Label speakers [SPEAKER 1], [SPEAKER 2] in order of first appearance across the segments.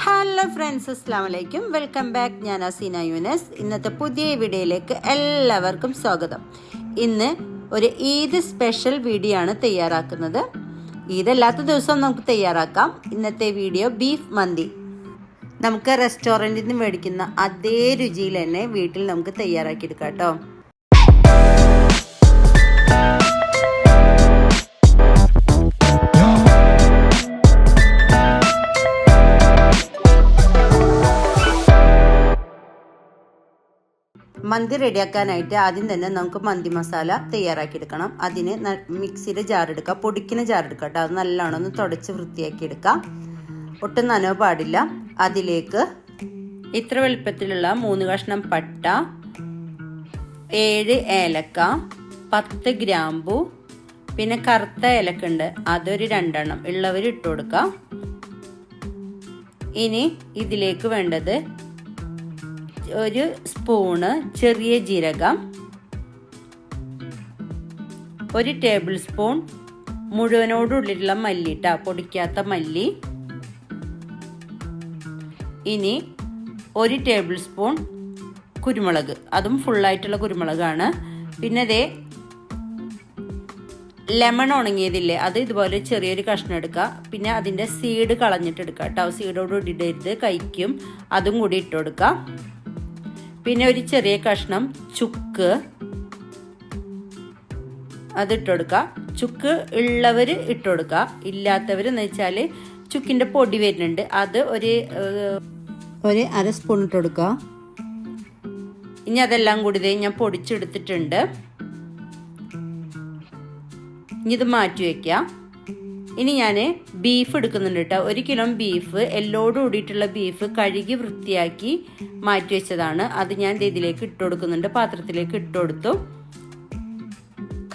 [SPEAKER 1] Hello friends അസ്സാം വലൈക്കും welcome back ഞാൻ അസീന യൂനസ് ഇന്നത്തെ പുതിയ വീഡിയോയിലേക്ക് എല്ലാവർക്കും സ്വാഗതം. ഇന്ന് ഒരു ഈദ് സ്പെഷ്യൽ വീഡിയോ ആണ് തയ്യാറാക്കുന്നത്. ഈദ് അല്ലാത്ത ദിവസം നമുക്ക് തയ്യാറാക്കാം. ഇന്നത്തെ വീഡിയോ ബീഫ് മന്തി. നമുക്ക് റെസ്റ്റോറന്റിൽ നിന്ന് മേടിക്കുന്ന അതേ രുചിയിൽ തന്നെ വീട്ടിൽ നമുക്ക് തയ്യാറാക്കിയെടുക്കാം കേട്ടോ. മന്തി റെഡിയാക്കാനായിട്ട് ആദ്യം തന്നെ നമുക്ക് മന്തി മസാല തയ്യാറാക്കിയെടുക്കണം. അതിന് മിക്സിയുടെ ജാറെടുക്കുക പൊടിക്കുന്ന ജാറെടുക്കുക കേട്ടോ. അത് നല്ലോണം ഒന്ന് തുടച്ച് വൃത്തിയാക്കി എടുക്കാം. ഒട്ടും നനവ് പാടില്ല. അതിലേക്ക് ഇത്ര വലുപ്പത്തിലുള്ള മൂന്ന് കഷ്ണം പട്ട ഏഴ് ഏലക്ക പത്ത് ഗ്രാമ്പു പിന്നെ കറുത്ത ഏലക്ക ഉണ്ട്. അതൊരു രണ്ടെണ്ണം. ഉള്ളവർ ഇട്ട് കൊടുക്കാം. ഇനി ഇതിലേക്ക് വേണ്ടത് ഒരു സ്പൂണ് ചെറിയ ജീരകം ഒരു ടേബിൾ സ്പൂൺ മുഴുവനോടുള്ളിലുള്ള മല്ലിട്ട പൊടിക്കാത്ത മല്ലി. ഇനി ഒരു ടേബിൾ സ്പൂൺ കുരുമുളക് അതും ഫുള്ളായിട്ടുള്ള കുരുമുളകാണ്. പിന്നെ ദേ ലെമൺ ഉണങ്ങിയതില്ലേ അത് ഇതുപോലെ ചെറിയൊരു കഷ്ണം എടുക്കുക. പിന്നെ അതിന്റെ സീഡ് കളഞ്ഞിട്ട് എടുക്കുക കേട്ടോ സീഡോട് ഇടരുത് കഴിക്കും. അതും കൂടി ഇട്ട് കൊടുക്കുക. പിന്നെ ഒരു ചെറിയ കഷ്ണം ചുക്ക് അത് ഇട്ടുകൊടുക്കുക ചുക്ക് ഉള്ളവർ ഇട്ടുകൊടുക്കുക ഇല്ലാത്തവർ എന്ന് വെച്ചാൽ ചുക്കിന്റെ പൊടി വരുന്നുണ്ട്. അത് ഒരു ഒരു അര സ്പൂൺ ഇട്ട് കൊടുക്കുക ഇനി അതെല്ലാം കൂടി ഞാൻ പൊടിച്ചെടുത്തിട്ടുണ്ട്. ഇനി ഇത് മാറ്റി വയ്ക്കാം ഇനി ഞാൻ ബീഫ് എടുക്കുന്നുണ്ട് കേട്ടോ. ഒരു കിലോ ബീഫ് എല്ലോട് കൂടിയിട്ടുള്ള ബീഫ് കഴുകി വൃത്തിയാക്കി മാറ്റി വെച്ചതാണ്. അത് ഞാൻ ഇതിലേക്ക് ഇട്ട് കൊടുക്കുന്നുണ്ട്. പാത്രത്തിലേക്ക് ഇട്ട് കൊടുത്തു.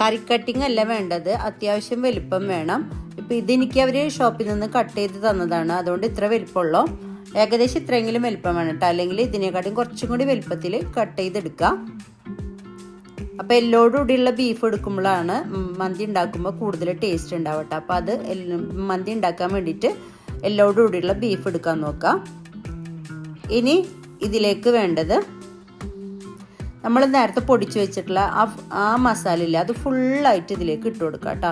[SPEAKER 1] കറി കട്ടിങ് അല്ല വേണ്ടത്. അത്യാവശ്യം വലിപ്പം വേണം. ഇപ്പം ഇതെനിക്ക് അവർ ഷോപ്പിൽ നിന്ന് കട്ട് ചെയ്ത് തന്നതാണ്. അതുകൊണ്ട് ഇത്ര വലിപ്പമുള്ളൂ. ഏകദേശം ഇത്രയെങ്കിലും വലിപ്പം വേണം കേട്ടോ. അല്ലെങ്കിൽ ഇതിനെക്കാട്ടും കുറച്ചും കൂടി വലിപ്പത്തിൽ കട്ട് ചെയ്തെടുക്കാം. അപ്പോൾ എല്ലോടുകൂടിയുള്ള ബീഫ് എടുക്കുമ്പോഴാണ് മന്തി ഉണ്ടാക്കുമ്പോൾ കൂടുതൽ ടേസ്റ്റ് ഉണ്ടാവട്ടെ. അപ്പോൾ അത് മന്തി ഉണ്ടാക്കാൻ വേണ്ടിയിട്ട് എല്ലോടുകൂടിയുള്ള ബീഫ് എടുക്കാൻ നോക്കാം. ഇനി ഇതിലേക്ക് വേണ്ടത് നമ്മൾ നേരത്തെ പൊടിച്ചു വെച്ചിട്ടുള്ള ആ ആ മസാല ഇല്ല അത് ഫുള്ളായിട്ട് ഇതിലേക്ക് ഇട്ട് കൊടുക്കുക കേട്ടോ.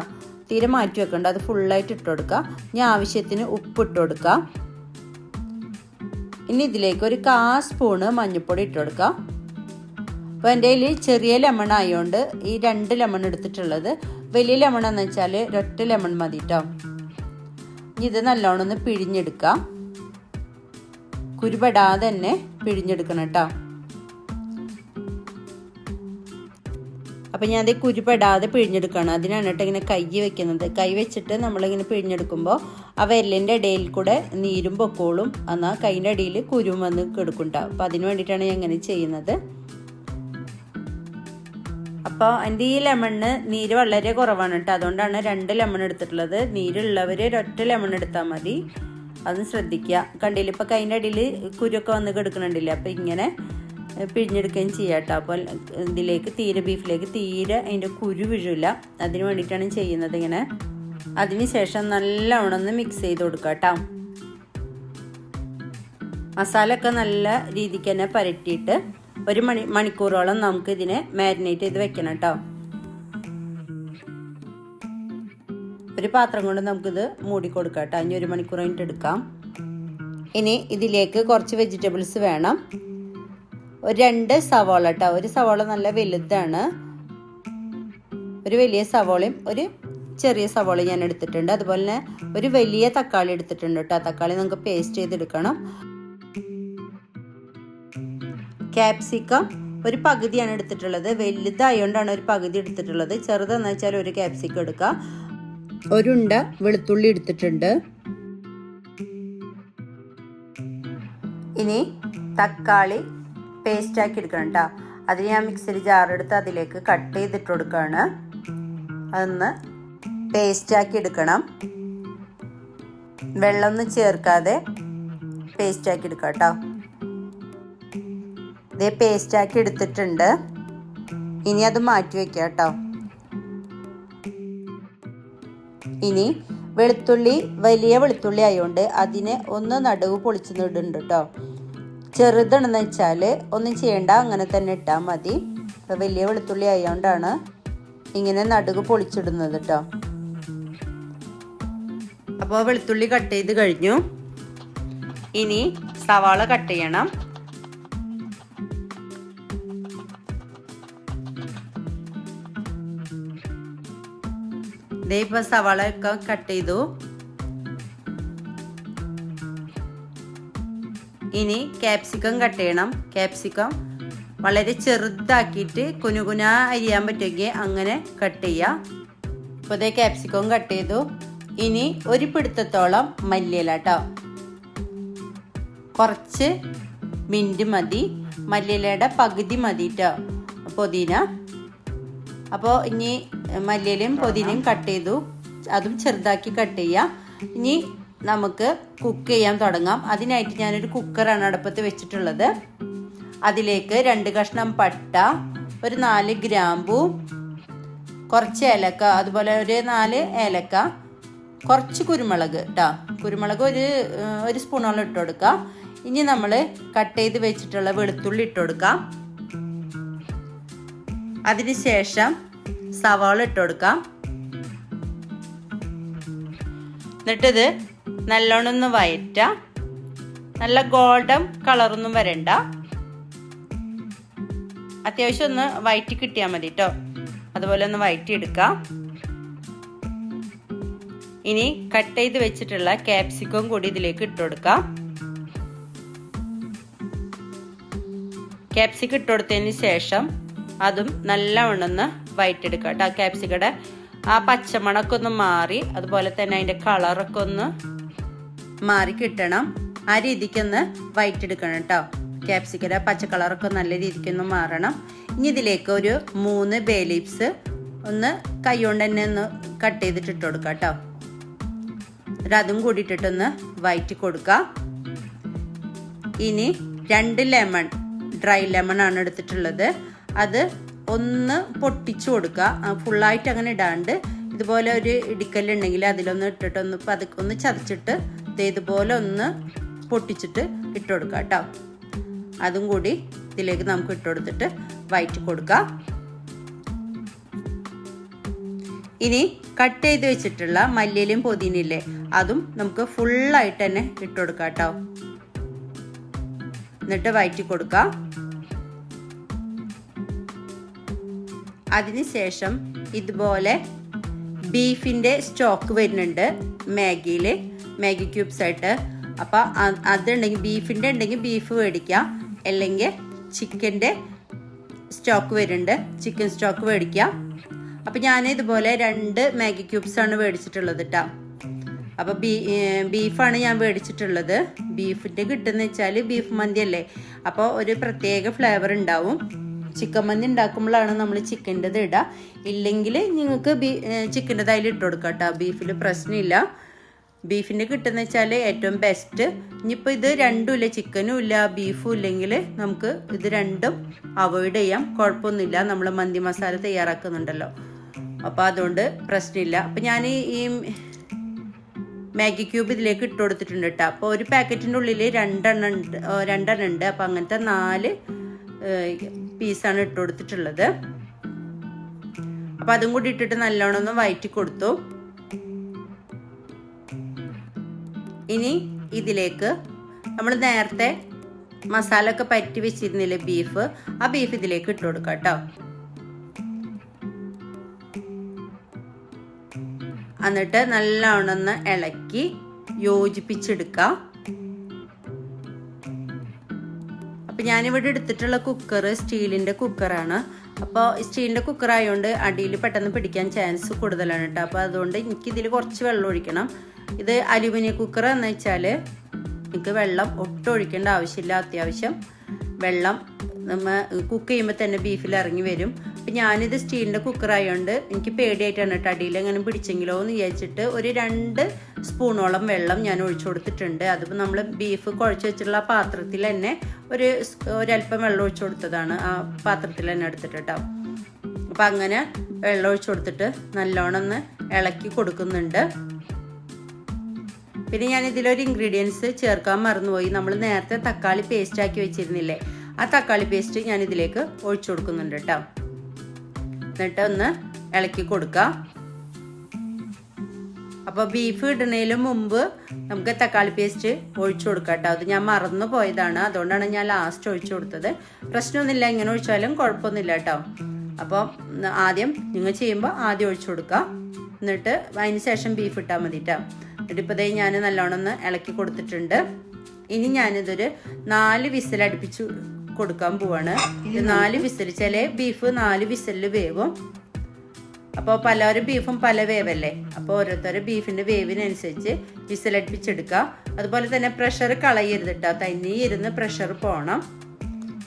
[SPEAKER 1] തീരെ മാറ്റി വെക്കണ്ട അത് ഫുള്ളായിട്ട് ഇട്ട് കൊടുക്കുക ഇനി ആവശ്യത്തിന് ഉപ്പ് ഇട്ട് കൊടുക്കുക ഇനി ഇതിലേക്ക് ഒരു കാ സ്പൂണ് മഞ്ഞൾപ്പൊടി ഇട്ട് കൊടുക്കുക അപ്പോൾ എന്റെ കയ്യിൽ ചെറിയ ലെമൺ ആയതുകൊണ്ട് ഈ രണ്ട് ലെമൺ എടുത്തിട്ടുള്ളത്. വലിയ ലെമൺ എന്ന് വെച്ചാൽ ഒരൊറ്റ ലെമൺ മതി കേട്ടോ ഇത് നല്ലോണം ഒന്ന് പിഴിഞ്ഞെടുക്കാം. കുരുപെടാതെ തന്നെ പിഴിഞ്ഞെടുക്കണം കേട്ടോ അപ്പം ഞാൻ അത് കുരുപെടാതെ പിഴിഞ്ഞെടുക്കണം. അതിനാണ് കേട്ടോ ഇങ്ങനെ കൈ വെക്കുന്നത്. കൈ വെച്ചിട്ട് നമ്മളിങ്ങനെ പിഴിഞ്ഞെടുക്കുമ്പോൾ ആ വെല്ലിന്റെ ഇടയിൽ കൂടെ നീരും പൊക്കോളും. എന്നാൽ കൈന്റെ അടിയിൽ കുരും വന്ന് കിടക്കുണ്ടാവും അപ്പം അതിന് വേണ്ടിയിട്ടാണ് ഞാൻ ഇങ്ങനെ ചെയ്യുന്നത്. അപ്പോൾ എന്റെ ഈ ലെമണിന് നീര് വളരെ കുറവാണ് കേട്ടോ. അതുകൊണ്ടാണ് രണ്ട് ലെമൺ എടുത്തിട്ടുള്ളത്. നീരുള്ളവർ ഒരൊറ്റ ലെമൺ എടുത്താൽ മതി. അതൊന്ന് ശ്രദ്ധിക്കുക. കണ്ടില്ല? ഇപ്പോൾ കൈന്റെ അടിയിൽ കുരുക്കെ വന്ന് കിടക്കണുണ്ടില്ല അപ്പോൾ ഇങ്ങനെ പിഴിഞ്ഞെടുക്കുകയും ചെയ്യാം കേട്ടോ. അപ്പോൾ ഇതിലേക്ക് തീരെ ബീഫിലേക്ക് തീരെ അതിന്റെ കുരു വിഴില്ല അതിന് വേണ്ടിയിട്ടാണ് ചെയ്യുന്നത് ഇങ്ങനെ. അതിന് ശേഷം നല്ലവണ്ണം ഒന്ന് മിക്സ് ചെയ്ത് കൊടുക്കുക കേട്ടോ. മസാല ഒക്കെ നല്ല രീതിക്ക് തന്നെ പരട്ടിയിട്ട് ഒരു മണി മണിക്കൂറോളം നമുക്ക് ഇതിനെ മാരിനേറ്റ് ചെയ്ത് വെക്കണം കേട്ടോ. ഒരു പാത്രം കൊണ്ട് നമുക്കിത് മൂടി കൊടുക്കാം കേട്ടോ. ഇനി ഒരു മണിക്കൂർ കഴിഞ്ഞിട്ട് എടുക്കാം. ഇനി ഇതിലേക്ക് കുറച്ച് വെജിറ്റബിൾസ് വേണം. ഒരു രണ്ട് സവാള കേട്ടോ. ഒരു സവാള നല്ല വലുതാണ്. ഒരു വലിയ സവാളയും ഒരു ചെറിയ സവാള ഞാൻ എടുത്തിട്ടുണ്ട്. അതുപോലെ തന്നെ ഒരു വലിയ തക്കാളി എടുത്തിട്ടുണ്ട് കേട്ടോ. തക്കാളി നമുക്ക് പേസ്റ്റ് ചെയ്തെടുക്കണം. ക്യാപ്സിക്കം ഒരു പകുതിയാണ് എടുത്തിട്ടുള്ളത്. വലുതായതുകൊണ്ടാണ് ഒരു പകുതി എടുത്തിട്ടുള്ളത്. ചെറുതെന്ന് വെച്ചാൽ ഒരു ക്യാപ്സിക്കം എടുക്കുക ഒരുണ്ട വെളുത്തുള്ളി എടുത്തിട്ടുണ്ട്. ഇനി തക്കാളി പേസ്റ്റ് ആക്കി എടുക്കണം കേട്ടോ അതിന് ഞാൻ മിക്സിയിൽ ജാറെടുത്ത് അതിലേക്ക് കട്ട് ചെയ്തിട്ട് കൊടുക്കുകയാണ് അതൊന്ന് പേസ്റ്റ് ആക്കി എടുക്കണം. വെള്ളമൊന്നും ചേർക്കാതെ പേസ്റ്റ് ആക്കി എടുക്കാം കേട്ടോ ഇതേ പേസ്റ്റാക്കി എടുത്തിട്ടുണ്ട്. ഇനി അത് മാറ്റി വെക്കാം കേട്ടോ. ഇനി വെളുത്തുള്ളി വലിയ വെളുത്തുള്ളി ആയതുകൊണ്ട് അതിനെ ഒന്ന് നടുവ് പൊളിച്ച് നിടുന്നുണ്ട് കേട്ടോ ചെറുതാണെന്ന് വെച്ചാൽ ഒന്നും ചെയ്യണ്ട അങ്ങനെ തന്നെ ഇട്ടാൽ മതി. അപ്പോൾ വലിയ വെളുത്തുള്ളി ആയതുകൊണ്ടാണ് ഇങ്ങനെ നടുവ് പൊളിച്ചിടുന്നത് കേട്ടോ അപ്പോൾ വെളുത്തുള്ളി കട്ട് ചെയ്ത് കഴിഞ്ഞു. ഇനി സവാള കട്ട് ചെയ്യണം. ദേ സവാള ഒക്കെ കട്ട് ചെയ്തു. ഇനി ക്യാപ്സിക്കം കട്ട് ചെയ്യണം. ക്യാപ്സിക്കം വളരെ ചെറുതാക്കിയിട്ട് കുനുകുന അരിയാൻ പറ്റുമെങ്കിൽ അങ്ങനെ കട്ട് ചെയ്യാം. ഇപ്പോൾ ഇതേ ക്യാപ്സിക്കം കട്ട് ചെയ്തു. ഇനി ഒരു പിടുത്തത്തോളം മല്ലിയില കേട്ടോ കുറച്ച് മിന്റ് മതി. മല്ലിയിലയുടെ പകുതി മതി കേട്ടോ പുതിന. അപ്പോൾ ഇനി മല്ലിയിലും പൊതിനയും കട്ട് ചെയ്തു. അതും ചെറുതാക്കി കട്ട് ചെയ്യാം. ഇനി നമുക്ക് കുക്ക് ചെയ്യാൻ തുടങ്ങാം. അതിനായിട്ട് ഞാനൊരു കുക്കറാണ് അടുപ്പത്ത് വെച്ചിട്ടുള്ളത്. അതിലേക്ക് രണ്ട് കഷ്ണം പട്ട ഒരു നാല് ഗ്രാമ്പു കുറച്ച് ഏലക്ക അതുപോലെ ഒരു നാല് ഏലക്ക കുറച്ച് കുരുമുളക് കേട്ടോ കുരുമുളക് ഒരു ഒരു സ്പൂണോളം ഇട്ട് ഇനി നമ്മൾ കട്ട് ചെയ്ത് വെച്ചിട്ടുള്ള വെളുത്തുള്ളി ഇട്ട് കൊടുക്കാം. അതിനുശേഷം സവാള ഇട്ട് കൊടുക്കാം. എന്നിട്ടിത് നല്ലോണം ഒന്ന് വയറ്റാം. നല്ല ഗോൾഡൻ കളറൊന്നും വരണ്ട. അത്യാവശ്യം ഒന്ന് വയറ്റി കിട്ടിയാൽ മതി കേട്ടോ അതുപോലെ ഒന്ന് വയറ്റി എടുക്കാം ഇനി കട്ട് ചെയ്ത് വെച്ചിട്ടുള്ള ക്യാപ്സിക്കം കൂടി ഇതിലേക്ക് ഇട്ട് കൊടുക്കാം. ക്യാപ്സിക്കം ഇട്ട് കൊടുത്തതിന് ശേഷം അതും നല്ലവണ്ണം ഒന്ന് വയറ്റെടുക്കുക കേട്ടോ. ക്യാപ്സിക്കയുടെ ആ പച്ചമണൊക്കെ ഒന്ന് മാറി അതുപോലെ തന്നെ അതിന്റെ കളറൊക്കെ ഒന്ന് മാറി കിട്ടണം. ആ രീതിക്കൊന്ന് വയറ്റെടുക്കണം കേട്ടോ. ക്യാപ്സിക്കയുടെ പച്ച കളറൊക്കെ നല്ല രീതിക്കൊന്ന് മാറണം. ഇനി ഇതിലേക്ക് ഒരു മൂന്ന് ബേ ലീവ്സ് ഒന്ന് കൈ കൊണ്ട് തന്നെ ഒന്ന് കട്ട് ചെയ്തിട്ട് ഇട്ട് കൊടുക്കാം കേട്ടോ അതും കൂടി ഇട്ടിട്ടൊന്ന് വയറ്റി കൊടുക്കാം ഇനി രണ്ട് ലെമൺ ഡ്രൈ ലെമൺ ആണ് എടുത്തിട്ടുള്ളത്. അത് ഒന്ന് പൊട്ടിച്ചു കൊടുക്കുക. ഫുള്ളായിട്ട് അങ്ങനെ ഇടാണ്ട് ഇതുപോലെ ഒരു ഇടിക്കല്ലുണ്ടെങ്കിൽ അതിലൊന്ന് ഇട്ടിട്ട് ഒന്ന് പതുക്കെ ഒന്ന് ചതച്ചിട്ട് ഇതേതുപോലെ ഒന്ന് പൊട്ടിച്ചിട്ട് ഇട്ട് കൊടുക്കുക കേട്ടോ. അതും കൂടി ഇതിലേക്ക് നമുക്ക് ഇട്ട് കൊടുത്തിട്ട് വയറ്റി കൊടുക്കാം. ഇനി കട്ട് ചെയ്ത് വെച്ചിട്ടുള്ള മല്ലിയിലും പൊതിനില്ലേ അതും നമുക്ക് ഫുള്ളായിട്ട് തന്നെ ഇട്ട് കൊടുക്കാം കേട്ടോ. എന്നിട്ട് വയറ്റി കൊടുക്കാം. അതിനുശേഷം ഇതുപോലെ ബീഫിന്റെ സ്റ്റോക്ക് വരുന്നുണ്ട് മാഗിയിൽ മാഗി ക്യൂബ്സ് ആയിട്ട്. അപ്പോൾ അതുണ്ടെങ്കിൽ ബീഫിന്റെ ഉണ്ടെങ്കിൽ ബീഫ് മേടിക്കാം. അല്ലെങ്കിൽ ചിക്കന്റെ സ്റ്റോക്ക് വരുന്നുണ്ട് ചിക്കൻ സ്റ്റോക്ക് മേടിക്കാം. അപ്പം ഞാൻ ഇതുപോലെ രണ്ട് മാഗി ക്യൂബ്സ് ആണ് മേടിച്ചിട്ടുള്ളത് കേട്ടോ അപ്പോൾ ബീ ബീഫാണ് ഞാൻ മേടിച്ചിട്ടുള്ളത്. ബീഫിന്റെ കിട്ടുന്ന വെച്ചാൽ ബീഫ് മന്തി അല്ലേ അപ്പോൾ ഒരു പ്രത്യേക ഫ്ലേവർ ഉണ്ടാവും. ചിക്കൻ മന്തി ഉണ്ടാക്കുമ്പോഴാണ് നമ്മൾ ചിക്കന്റെത് ഇടുക ഇല്ലെങ്കിൽ നിങ്ങൾക്ക് ബീ ചിക്കന്റെത് അതിൽ ഇട്ട് കൊടുക്കാം കേട്ടോ. ബീഫിൽ പ്രശ്നമില്ല. ബീഫിന്റെ കിട്ടുന്ന വെച്ചാൽ ഏറ്റവും ബെസ്റ്റ് ഇനിയിപ്പോൾ ഇത് രണ്ടും ഇല്ല ചിക്കനും ഇല്ല ബീഫും ഇല്ലെങ്കിൽ നമുക്ക് ഇത് രണ്ടും അവോയ്ഡ് ചെയ്യാം. കുഴപ്പമൊന്നുമില്ല. നമ്മൾ മന്തി മസാല തയ്യാറാക്കുന്നുണ്ടല്ലോ. അപ്പോൾ അതുകൊണ്ട് പ്രശ്നമില്ല. അപ്പം ഞാൻ ഈ മാഗി ക്യൂബ് ഇതിലേക്ക് ഇട്ട് കൊടുത്തിട്ടുണ്ട് കേട്ടോ. അപ്പോൾ ഒരു പാക്കറ്റിന്റെ ഉള്ളിൽ രണ്ടെണ്ണം ഉണ്ട് രണ്ടെണ്ണം ഉണ്ട്. അപ്പോൾ അങ്ങനത്തെ നാല് പീസാണ് ഇട്ട് കൊടുത്തിട്ടുള്ളത് അപ്പൊ അതും കൂടി ഇട്ടിട്ട് നല്ലോണം ഒന്ന് വയറ്റി കൊടുത്തു. ഇനി ഇതിലേക്ക് നമ്മൾ നേരത്തെ മസാല ഒക്കെ പറ്റി വെച്ചിരുന്നില്ലേ ബീഫ് ആ ബീഫ് ഇതിലേക്ക് ഇട്ട് കൊടുക്കാം കേട്ടോ. എന്നിട്ട് നല്ലോണം ഒന്ന് ഇളക്കി യോജിപ്പിച്ചെടുക്കാം. അപ്പം ഞാനിവിടെ എടുത്തിട്ടുള്ള കുക്കർ സ്റ്റീലിന്റെ കുക്കറാണ് അപ്പോൾ സ്റ്റീലിന്റെ കുക്കർ ആയതുകൊണ്ട് അടിയിൽ പെട്ടെന്ന് പിടിക്കാൻ ചാൻസ് കൂടുതലാണ് കേട്ടോ. അപ്പോൾ അതുകൊണ്ട് എനിക്കിതിൽ കുറച്ച് വെള്ളം ഒഴിക്കണം. ഇത് അലുമിനിയം കുക്കർ എന്ന് വെച്ചാൽ എനിക്ക് വെള്ളം ഒട്ടും ഒഴിക്കേണ്ട ആവശ്യമില്ല. അത്യാവശ്യം വെള്ളം നമ്മൾ കുക്ക് ചെയ്യുമ്പോൾ തന്നെ ബീഫിൽ ഇറങ്ങി വരും. അപ്പം ഞാനിത് സ്റ്റീലിന്റെ കുക്കറായതുകൊണ്ട് എനിക്ക് പേടിയായിട്ടാണ് കേട്ടോ അടിയിൽ എങ്ങനെ പിടിച്ചെങ്കിലോ എന്ന് വിചാരിച്ചിട്ട് ഒരു രണ്ട് സ്പൂണോളം വെള്ളം ഞാൻ ഒഴിച്ചു കൊടുത്തിട്ടുണ്ട്. അതിപ്പോൾ നമ്മൾ ബീഫ് കുഴച്ച് വെച്ചിട്ടുള്ള പാത്രത്തിൽ തന്നെ ഒരു ഒരല്പം വെള്ളം ഒഴിച്ചു കൊടുത്തതാണ്. ആ പാത്രത്തിൽ തന്നെ എടുത്തിട്ട് കേട്ടോ. അപ്പം അങ്ങനെ വെള്ളം ഒഴിച്ചു കൊടുത്തിട്ട് നല്ലോണം ഒന്ന് ഇളക്കി കൊടുക്കുന്നുണ്ട്. പിന്നെ ഞാൻ ഇതിലൊരു ഇൻഗ്രീഡിയൻസ് ചേർക്കാൻ മറന്നുപോയി. നമ്മൾ നേരത്തെ തക്കാളി പേസ്റ്റ് ആക്കി വെച്ചിരുന്നില്ലേ? ആ തക്കാളി പേസ്റ്റ് ഞാൻ ഇതിലേക്ക് ഒഴിച്ചു കൊടുക്കുന്നുണ്ട് കേട്ടോ. എന്നിട്ട് ഒന്ന് ഇളക്കി കൊടുക്കുക അപ്പോൾ ബീഫ് ഇടുന്നതിന് മുമ്പ് നമുക്ക് തക്കാളി പേസ്റ്റ് ഒഴിച്ചു കൊടുക്കാം കേട്ടോ. അത് ഞാൻ മറന്നു പോയതാണ്. അതുകൊണ്ടാണ് ഞാൻ ലാസ്റ്റ് ഒഴിച്ചു കൊടുത്തത്. പ്രശ്നമൊന്നുമില്ല. ഇങ്ങനെ ഒഴിച്ചാലും കുഴപ്പമൊന്നുമില്ല കേട്ടോ. അപ്പോൾ ആദ്യം നിങ്ങൾ ചെയ്യുമ്പോൾ ആദ്യം ഒഴിച്ചു കൊടുക്കുക എന്നിട്ട് അതിന് ശേഷം ബീഫ് ഇട്ടാൽ മതി കേട്ടോ. എന്നിട്ട് ഇപ്പോൾ ദേ ഞാൻ നല്ലോണം ഒന്ന് ഇളക്കി കൊടുത്തിട്ടുണ്ട്. ഇനി ഞാനിതൊരു നാല് വിസിൽ അടുപ്പിച്ച് കൊടുക്കാൻ പോവാണ്. ഇത് നാല് വിസിൽ ചില ബീഫ് നാല് വിസിലിൽ വേവും. അപ്പോൾ പലരും ബീഫും പല വേവല്ലേ? അപ്പോൾ ഓരോരുത്തരും ബീഫിന്റെ വേവിനനുസരിച്ച് വിസിലടുപ്പിച്ചെടുക്കുക. അതുപോലെ തന്നെ പ്രഷർ കളയരുത് കേട്ടോ തന്നെ ഇരുന്ന് പ്രഷർ പോകണം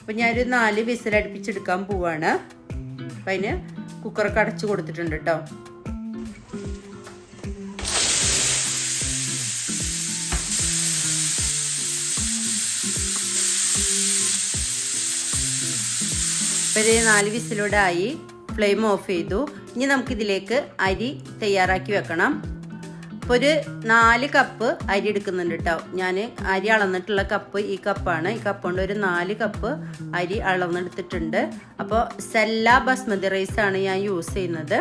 [SPEAKER 1] അപ്പോൾ ഞാനൊരു നാല് വിസിലടുപ്പിച്ചെടുക്കാൻ പോവാണ്. അപ്പം അതിന് കുക്കറൊക്കെ അടച്ചു കൊടുത്തിട്ടുണ്ട് കേട്ടോ അപ്പോൾ ഇത് നാല് വിസിലൂടെ ആയി ഫ്ലെയിം ഓഫ് ചെയ്തു. ഇനി നമുക്കിതിലേക്ക് അരി തയ്യാറാക്കി വെക്കണം. അപ്പോൾ ഒരു നാല് കപ്പ് അരി എടുക്കുന്നുണ്ട് കേട്ടോ ഞാൻ അരി അളന്നിട്ടുള്ള കപ്പ് ഈ കപ്പാണ്. ഈ കപ്പ് കൊണ്ട് ഒരു നാല് കപ്പ് അരി അളന്നെടുത്തിട്ടുണ്ട്. അപ്പോൾ സെല്ല ബസ്മതി റൈസ് ആണ് ഞാൻ യൂസ് ചെയ്യുന്നത്.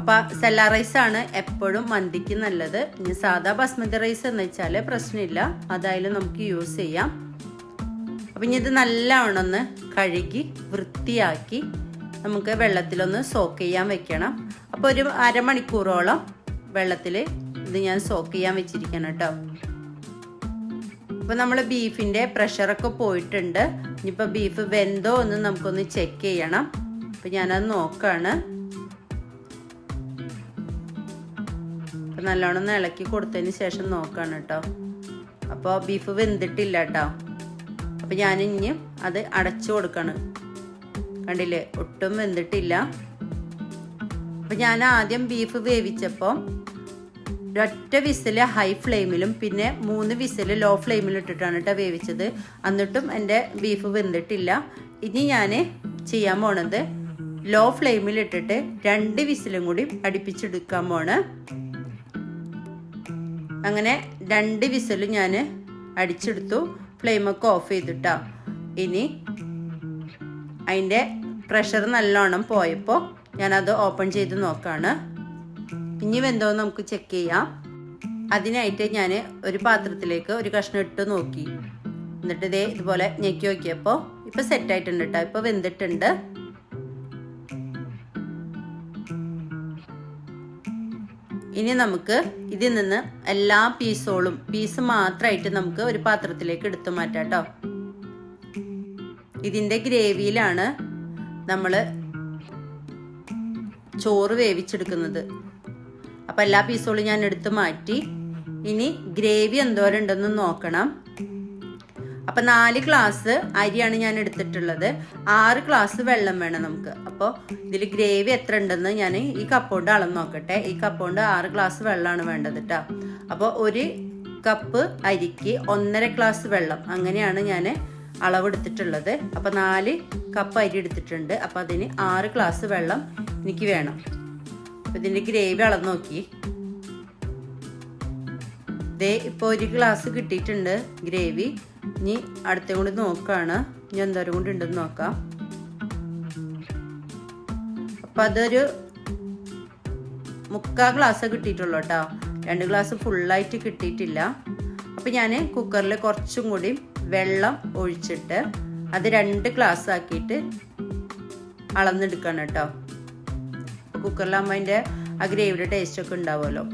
[SPEAKER 1] അപ്പോൾ സെല്ല റൈസ് ആണ് എപ്പോഴും മന്തിക്ക് നല്ലത്. ഇനി സാധാ ബസ്മതി റൈസ് എന്ന് വെച്ചാൽ പ്രശ്നമില്ല. അതായാലും നമുക്ക് യൂസ് ചെയ്യാം. അപ്പം ഇനി ഇത് നല്ലവണ്ണം കഴുകി വൃത്തിയാക്കി നമുക്ക് വെള്ളത്തിലൊന്ന് സോക്ക് ചെയ്യാൻ വെക്കണം. അപ്പോൾ ഒരു അരമണിക്കൂറോളം വെള്ളത്തിൽ ഇത് ഞാൻ സോക്ക് ചെയ്യാൻ വെച്ചിരിക്കണം കേട്ടോ. അപ്പോൾ നമ്മൾ ബീഫിന്റെ പ്രഷറൊക്കെ പോയിട്ടുണ്ട്. ഇനിയിപ്പോൾ ബീഫ് വെന്തോ എന്ന് നമുക്കൊന്ന് ചെക്ക് ചെയ്യണം. അപ്പോൾ ഞാനത് നോക്കുകയാണ് നല്ലോണം ഇളക്കി കൊടുത്തതിന് ശേഷം നോക്കുകയാണ് കേട്ടോ. അപ്പോൾ ബീഫ് വെന്തിട്ടില്ല കേട്ടോ. അപ്പം ഞാൻ ഇനി അത് അടച്ചു കൊടുക്കണം. കണ്ടില്ലേ? ഒട്ടും വെന്തിട്ടില്ല. അപ്പം ഞാൻ ആദ്യം ബീഫ് വേവിച്ചപ്പോൾ ഒറ്റ വിസിൽ ഹൈ ഫ്ലെയിമിലും പിന്നെ മൂന്ന് വിസിൽ ലോ ഫ്ലെയിമിലും ഇട്ടിട്ടാണ് കേട്ടോ വേവിച്ചത്. എന്നിട്ടും എന്റെ ബീഫ് വെന്തിട്ടില്ല. ഇനി ഞാൻ ചെയ്യാൻ പോണത് ലോ ഫ്ലെയിമിൽ ഇട്ടിട്ട് രണ്ട് വിസിലും കൂടി അടുപ്പിച്ചെടുക്കാൻ പോണ്. അങ്ങനെ രണ്ട് വിസിലും ഞാൻ അടിച്ചെടുത്തു. ഫ്ലെയിമൊക്കെ ഓഫ് ചെയ്തിട്ടാ. ഇനി അതിന്റെ പ്രഷർ നല്ലോണം പോയപ്പോൾ ഞാനത് ഓപ്പൺ ചെയ്ത് നോക്കാണ്. ഇനി വെന്തോ നമുക്ക് ചെക്ക് ചെയ്യാം. അതിനായിട്ട് ഞാൻ ഒരു പാത്രത്തിലേക്ക് ഒരു കഷ്ണം ഇട്ട് നോക്കി. എന്നിട്ട് ഇതേ ഇതുപോലെ ഞെക്കി നോക്കിയപ്പോൾ ഇപ്പം സെറ്റായിട്ടുണ്ട് കേട്ടോ ഇപ്പോൾ വെന്തിട്ടുണ്ട്. ഇനി നമുക്ക് ഇതിൽ നിന്ന് എല്ലാ പീസോളും പീസ് മാത്രമായിട്ട് നമുക്ക് ഒരു പാത്രത്തിലേക്ക് എടുത്തു മാറ്റാം കേട്ടോ ഇതിന്റെ ഗ്രേവിയിലാണ് നമ്മൾ ചോറ് വേവിച്ചെടുക്കുന്നത്. അപ്പം എല്ലാ പീസോളും ഞാൻ എടുത്തു മാറ്റി. ഇനി ഗ്രേവി എന്തോരം ഉണ്ടെന്ന് നോക്കണം. അപ്പം നാല് ഗ്ലാസ് അരിയാണ് ഞാൻ എടുത്തിട്ടുള്ളത്. ആറ് ഗ്ലാസ് വെള്ളം വേണം നമുക്ക്. അപ്പോൾ ഇതിൽ ഗ്രേവി എത്ര ഉണ്ടെന്ന് ഞാൻ ഈ കപ്പോണ്ട് അളന്ന് നോക്കട്ടെ. ഈ കപ്പോണ്ട് ആറ് ഗ്ലാസ് വെള്ളമാണ് വേണ്ടത് കേട്ടോ അപ്പോൾ ഒരു കപ്പ് അരിക്ക് ഒന്നര ഗ്ലാസ് വെള്ളം അങ്ങനെയാണ് ഞാൻ അളവെടുത്തിട്ടുള്ളത്. അപ്പോൾ നാല് കപ്പ് അരി എടുത്തിട്ടുണ്ട്. അപ്പോൾ അതിന് ആറ് ഗ്ലാസ് വെള്ളം എനിക്ക് വേണം. അപ്പോൾ ഗ്രേവി അളന്ന് നോക്കി. ദേ ഇപ്പോൾ ഒരു ഗ്ലാസ് കിട്ടിയിട്ടുണ്ട് ഗ്രേവി. ഇനി അടുത്ത കൂടി നോക്കാണ്. ഇനി എന്തോരം കൂടി ഉണ്ടെന്ന് നോക്കാം. അപ്പം അതൊരു മുക്കാ ഗ്ലാസ് കിട്ടിയിട്ടുള്ളൂ കേട്ടോ. രണ്ട് ഗ്ലാസ് ഫുള്ളായിട്ട് കിട്ടിയിട്ടില്ല. അപ്പം ഞാൻ കുക്കറിൽ കുറച്ചും കൂടി വെള്ളം ഒഴിച്ചിട്ട് അത് രണ്ട് ഗ്ലാസ് ആക്കിയിട്ട് അളന്നെടുക്കണം കേട്ടോ. കുക്കറിലാകുമ്പോൾ അതിന്റെ ആ ഗ്രേവിയുടെ ടേസ്റ്റൊക്കെ ഉണ്ടാവുമല്ലോ.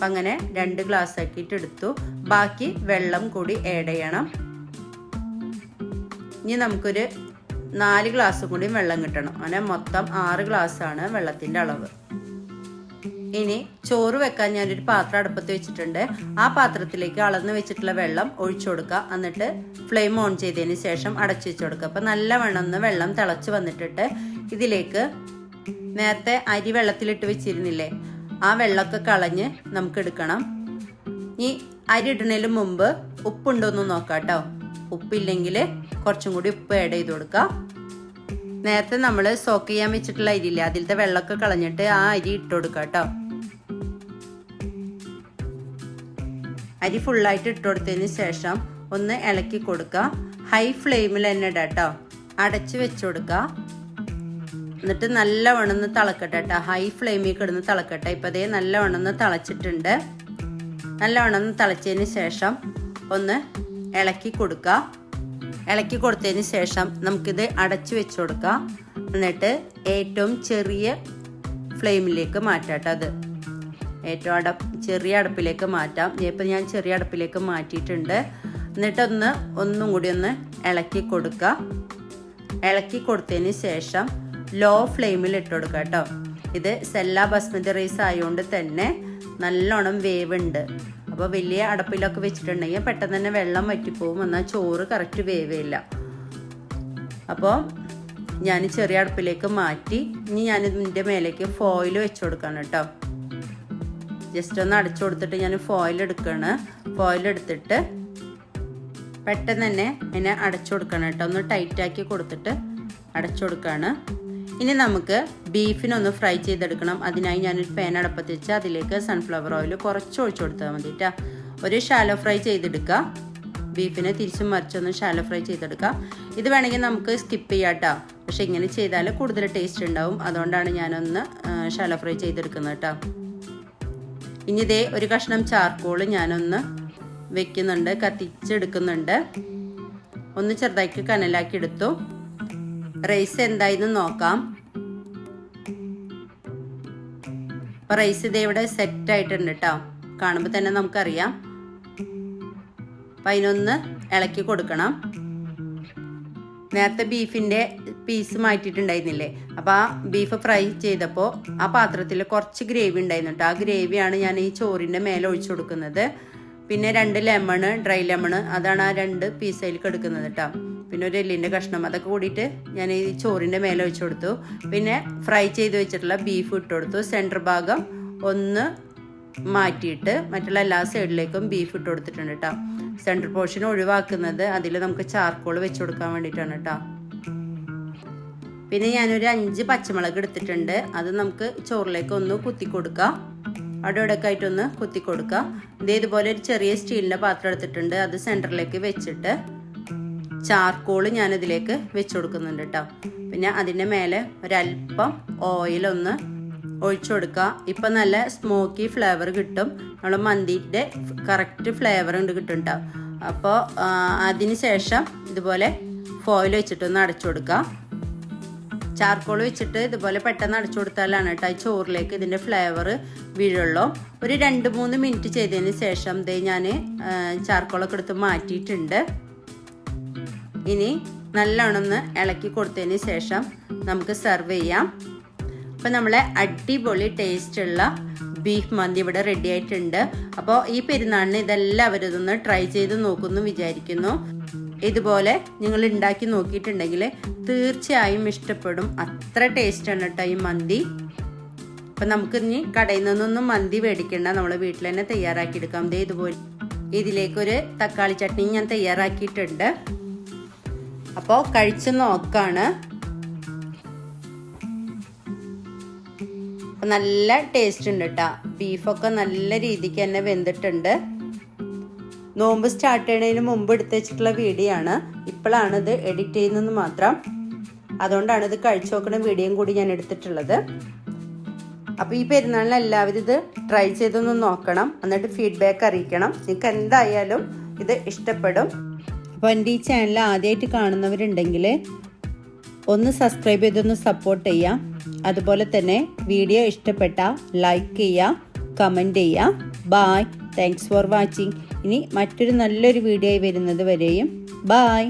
[SPEAKER 1] അപ്പം അങ്ങനെ രണ്ട് ഗ്ലാസ് ആക്കിയിട്ട് എടുത്തു ബാക്കി വെള്ളം കൂടി ആഡ് ചെയ്യണം. ഇനി നമുക്കൊരു നാല് ഗ്ലാസ് കൂടി വെള്ളം കിട്ടണം. അങ്ങനെ മൊത്തം ആറ് ഗ്ലാസ്സാണ് വെള്ളത്തിന്റെ അളവ്. ഇനി ചോറ് വെക്കാൻ ഞാനൊരു പാത്രം അടുപ്പത്ത് വെച്ചിട്ടുണ്ട്. ആ പാത്രത്തിലേക്ക് അളന്ന് വെച്ചിട്ടുള്ള വെള്ളം ഒഴിച്ചു കൊടുക്കുക. എന്നിട്ട് ഫ്ലെയിം ഓൺ ചെയ്തതിന് ശേഷം അടച്ചു വെച്ച് കൊടുക്കുക. അപ്പം നല്ല വെള്ളം വെള്ളം തിളച്ച് വന്നിട്ടിട്ട് ഇതിലേക്ക് നേരത്തെ അരി വെള്ളത്തിലിട്ട് വെച്ചിരുന്നില്ലേ ആ വെള്ളമൊക്കെ കളഞ്ഞ് നമുക്ക് എടുക്കണം ഈ അരി ഇടുന്നതിന് മുമ്പ് ഉപ്പുണ്ടോന്ന് നോക്കാം കേട്ടോ ഉപ്പില്ലെങ്കിൽ കുറച്ചും കൂടി ഉപ്പ് ആഡ് ചെയ്ത് കൊടുക്കാം. നേരത്തെ നമ്മൾ സോക്ക് ചെയ്യാൻ വെച്ചിട്ടുള്ള അരിയില്ലേ അതിലത്തെ വെള്ളമൊക്കെ കളഞ്ഞിട്ട് ആ അരി ഇട്ട് കൊടുക്കാം കേട്ടോ. അരി ഫുള്ളായിട്ട് ഇട്ട് കൊടുത്തതിന് ശേഷം ഒന്ന് ഇളക്കി കൊടുക്കുക ഹൈ ഫ്ലെയിമിൽ തന്നെ ഇടാം കേട്ടോ. അടച്ച് വെച്ച് കൊടുക്കുക എന്നിട്ട് നല്ലവണ്ണം ഒന്ന് തിളക്കട്ടെ കേട്ടോ. ഹൈ ഫ്ലെയിമിൽ കിടന്ന് തിളക്കട്ടെ. ഇപ്പം അതേ നല്ലവണ്ണം ഒന്ന് തിളച്ചിട്ടുണ്ട്. നല്ലവണ്ണം ഒന്ന് തിളച്ചതിന് ശേഷം ഒന്ന് ഇളക്കി കൊടുക്കുക. ഇളക്കി കൊടുത്തതിന് ശേഷം നമുക്കിത് അടച്ചു വെച്ച് കൊടുക്കാം. എന്നിട്ട് ഏറ്റവും ചെറിയ ഫ്ലെയിമിലേക്ക് മാറ്റാം അത്. ഏറ്റവും അട ചെറിയ അടുപ്പിലേക്ക് മാറ്റാം. ഇപ്പം ഞാൻ ചെറിയ അടുപ്പിലേക്ക് മാറ്റിയിട്ടുണ്ട്. എന്നിട്ടൊന്ന് ഒന്നും കൂടി ഒന്ന് ഇളക്കി കൊടുക്കുക. ഇളക്കി കൊടുത്തതിന് ശേഷം ലോ ഫ്ലെയിമിൽ ഇട്ട് കൊടുക്കുക കേട്ടോ. ഇത് സെല്ല ബസ്മതി റൈസ് ആയതുകൊണ്ട് തന്നെ നല്ലോണം വേവ് ഉണ്ട് അപ്പോൾ വലിയ അടപ്പിലൊക്കെ വെച്ചിട്ടുണ്ടെങ്കിൽ പെട്ടെന്ന് തന്നെ വെള്ളം വറ്റിപ്പോവും. എന്നാൽ ചോറ് കറക്റ്റ് വേവില്ല അപ്പോൾ ഞാൻ ചെറിയ അടുപ്പിലേക്ക് മാറ്റി ഇനി ഞാൻ ഇതിന്റെ മേലേക്ക് ഫോയിൽ വെച്ച് കൊടുക്കണം കേട്ടോ. ജസ്റ്റ് ഒന്ന് അടച്ചു കൊടുത്തിട്ട് ഞാൻ ഫോയിൽ എടുക്കുകയാണ് ഫോയിൽ എടുത്തിട്ട് പെട്ടെന്ന് തന്നെ അതിനെ അടച്ചു കൊടുക്കണം കേട്ടോ. ഒന്ന് ടൈറ്റാക്കി കൊടുത്തിട്ട് അടച്ചു കൊടുക്കുകയാണ് ഇനി നമുക്ക് ബീഫിനൊന്ന് ഫ്രൈ ചെയ്തെടുക്കണം. അതിനായി ഞാനൊരു പാൻ അടപ്പത്ത് വെച്ച് അതിലേക്ക് സൺഫ്ലവർ ഓയിൽ കുറച്ച് ഒഴിച്ചു കൊടുത്താൽ മതി കേട്ടോ ഒരു ഷാലോ ഫ്രൈ ചെയ്തെടുക്കുക ബീഫിനെ തിരിച്ചും മറിച്ചൊന്ന് ഷാലോ ഫ്രൈ ചെയ്തെടുക്കുക ഇത് വേണമെങ്കിൽ നമുക്ക് സ്കിപ്പ് ചെയ്യാം കേട്ടോ പക്ഷെ ഇങ്ങനെ ചെയ്താൽ കൂടുതൽ ടേസ്റ്റ് ഉണ്ടാവും. അതുകൊണ്ടാണ് ഞാനൊന്ന് ഷാലോ ഫ്രൈ ചെയ്തെടുക്കുന്നത് കേട്ടോ ഇനി ഇതേ ഒരു കഷ്ണം ചാർക്കോൾ ഞാനൊന്ന് വെക്കുന്നുണ്ട് കത്തിച്ചെടുക്കുന്നുണ്ട്. ഒന്ന് ചെറുതാക്കി കനലാക്കി എടുത്തു. റൈസ് എന്തായെന്ന് നോക്കാം. അപ്പൊ റൈസ് ഇതേ ഇവിടെ സെറ്റ് ആയിട്ടുണ്ട് കേട്ടോ കാണുമ്പോൾ തന്നെ നമുക്കറിയാം. അപ്പൊ അതിനൊന്ന് ഇളക്കി കൊടുക്കണം. നേരത്തെ ബീഫിന്റെ പീസ് മാറ്റിയിട്ടുണ്ടായിരുന്നില്ലേ? അപ്പോൾ ആ ബീഫ് ഫ്രൈ ചെയ്തപ്പോൾ ആ പാത്രത്തിൽ കുറച്ച് ഗ്രേവി ഉണ്ടായിരുന്നു കേട്ടോ ആ ഗ്രേവിയാണ് ഞാൻ ഈ ചോറിന്റെ മേലെ ഒഴിച്ചു കൊടുക്കുന്നത്. പിന്നെ രണ്ട് ലെമണ് ഡ്രൈ ലെമണ് അതാണ് ആ രണ്ട് പീസയിലേക്ക് എടുക്കുന്നത് കേട്ടോ പിന്നെ ഒരു എല്ലിന്റെ കഷ്ണം. അതൊക്കെ കൂടിയിട്ട് ഞാൻ ഈ ചോറിന്റെ മേലെ ഒഴിച്ചു കൊടുത്തു. പിന്നെ ഫ്രൈ ചെയ്ത് വെച്ചിട്ടുള്ള ബീഫ് ഇട്ട് കൊടുത്തു. സെന്റർ ഭാഗം ഒന്ന് മാറ്റിയിട്ട് മറ്റുള്ള എല്ലാ സൈഡിലേക്കും ബീഫ് ഇട്ട് കൊടുത്തിട്ടുണ്ട് കേട്ടോ സെന്റർ പോർഷൻ ഒഴിവാക്കുന്നത് അതിൽ നമുക്ക് ചാർക്കോൾ വെച്ച് കൊടുക്കാൻ വേണ്ടിയിട്ടാണ് കേട്ടോ പിന്നെ ഞാനൊരു അഞ്ച് പച്ചമുളക് എടുത്തിട്ടുണ്ട്. അത് നമുക്ക് ചോറിലേക്ക് ഒന്ന് കുത്തി കൊടുക്കാം ഇവിടെ ആയിട്ടൊന്ന് കുത്തി കൊടുക്കുക ഇതേ ഇതുപോലെ ഒരു ചെറിയ സ്റ്റീലിന്റെ പാത്രം എടുത്തിട്ടുണ്ട്. അത് സെന്ററിലേക്ക് വെച്ചിട്ട് ചാർക്കോൾ ഞാനിതിലേക്ക് വെച്ച് കൊടുക്കുന്നുണ്ട് കേട്ടോ പിന്നെ അതിന്റെ മേലെ ഒരല്പം ഓയിലൊന്ന് ഒഴിച്ചു കൊടുക്കുക ഇപ്പം നല്ല സ്മോക്കി ഫ്ലേവർ കിട്ടും. നമ്മൾ മന്തിന്റെ കറക്റ്റ് ഫ്ലേവർ ഉണ്ട് കിട്ടും കേട്ടോ അപ്പോൾ അതിന് ശേഷം ഇതുപോലെ ഫോയിൽ വെച്ചിട്ടൊന്ന് അടച്ചു കൊടുക്കുക ചാർക്കോൾ വെച്ചിട്ട് ഇതുപോലെ പെട്ടെന്ന് അടച്ചു കൊടുത്താലാണ് കേട്ടോ ഈ ചോറിലേക്ക് ഇതിന്റെ ഫ്ലേവർ വീഴുള്ളൂ. ഒരു രണ്ട് മൂന്ന് മിനിറ്റ് ചെയ്തതിന് ശേഷം ദേ ഞാൻ ചാർക്കോളൊക്കെ എടുത്ത് മാറ്റിയിട്ടുണ്ട്. ഇനി നല്ലോണം ഒന്ന് ഇളക്കി കൊടുത്തതിന് ശേഷം നമുക്ക് സെർവ് ചെയ്യാം. അപ്പോൾ നമ്മളെ അടിപൊളി ടേസ്റ്റുള്ള ബീഫ് മന്തി ഇവിടെ റെഡി ആയിട്ടുണ്ട്. അപ്പോൾ ഈ പെരുന്നാളിന് ഇതെല്ലാവരും ഇതൊന്ന് ട്രൈ ചെയ്ത് നോക്കുമെന്ന് വിചാരിക്കുന്നു. ഇതുപോലെ നിങ്ങൾ ഉണ്ടാക്കി നോക്കിയിട്ടുണ്ടെങ്കിൽ തീർച്ചയായും ഇഷ്ടപ്പെടും. അത്ര ടേസ്റ്റാണ് കേട്ടോ ഈ മന്തി. അപ്പം നമുക്ക് ഇനി കടയിൽ നിന്നൊന്നും മന്തി മേടിക്കേണ്ട. നമ്മൾ വീട്ടിൽ തന്നെ തയ്യാറാക്കി എടുക്കാം ദേ ഇതുപോലെ ഇതിലേക്കൊരു തക്കാളി ചട്നി ഞാൻ തയ്യാറാക്കിയിട്ടുണ്ട്. അപ്പോൾ കഴിച്ച് നോക്കാണ്. നല്ല ടേസ്റ്റ് ഉണ്ട് കേട്ടോ ബീഫൊക്കെ നല്ല രീതിക്ക് തന്നെ വെന്തിട്ടുണ്ട്. നോമ്പ് സ്റ്റാർട്ട് ചെയ്യുന്നതിന് മുമ്പ് എടുത്ത് വെച്ചിട്ടുള്ള വീഡിയോ ആണ്. ഇപ്പോഴാണ് ഇത് എഡിറ്റ് ചെയ്യുന്നത് മാത്രം. അതുകൊണ്ടാണ് ഇത് കഴിച്ചു നോക്കുന്ന വീഡിയോയും കൂടി ഞാൻ എടുത്തിട്ടുള്ളത്. അപ്പോൾ ഈ പെരുന്നാളിന് എല്ലാവരും ഇത് ട്രൈ ചെയ്തൊന്ന് നോക്കണം. എന്നിട്ട് ഫീഡ്ബാക്ക് അറിയിക്കണം. നിങ്ങൾക്ക് എന്തായാലും ഇത് ഇഷ്ടപ്പെടും. അപ്പോൾ എന്റെ ഈ ചാനൽ ആദ്യമായിട്ട് കാണുന്നവരുണ്ടെങ്കിൽ ഒന്ന് സബ്സ്ക്രൈബ് ചെയ്തൊന്ന് സപ്പോർട്ട് ചെയ്യാം അതുപോലെ തന്നെ വീഡിയോ ഇഷ്ടപ്പെട്ട ലൈക്ക് ചെയ്യുക കമന്റ് ചെയ്യുക. ബായ് താങ്ക്സ് ഫോർ വാച്ചിങ് ഇനി മറ്റൊരു നല്ലൊരു വീഡിയോ ആയി വരുന്നത് വരെയും. ബായ്